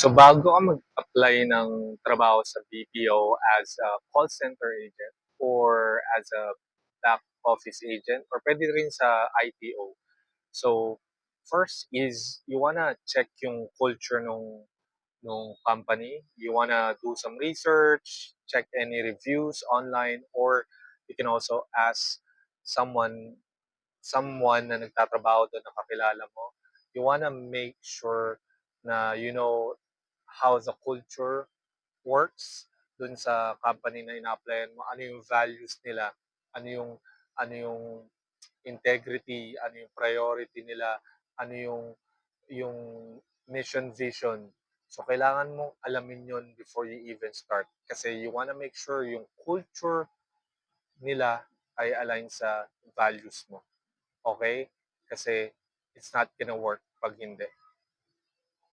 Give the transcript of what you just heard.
So bago ka mag-apply ng trabaho sa BPO as a call center agent or as a back office agent or pwede rin sa ITO. So first is you wanna check yung culture nung nung company. You wanna do some research, check any reviews online or you can also ask someone someone na nagtatrabaho doon na kakilala mo. You wanna make sure na you know how the culture works dun sa company na ina-applyan mo, ano yung values nila, ano yung ano yung integrity, ano yung priority nila, ano yung yung mission vision. So kailangan mong alamin yon before you even start kasi you wanna make sure yung culture nila ay align sa values mo. Okay? Kasi it's not gonna work pag hindi.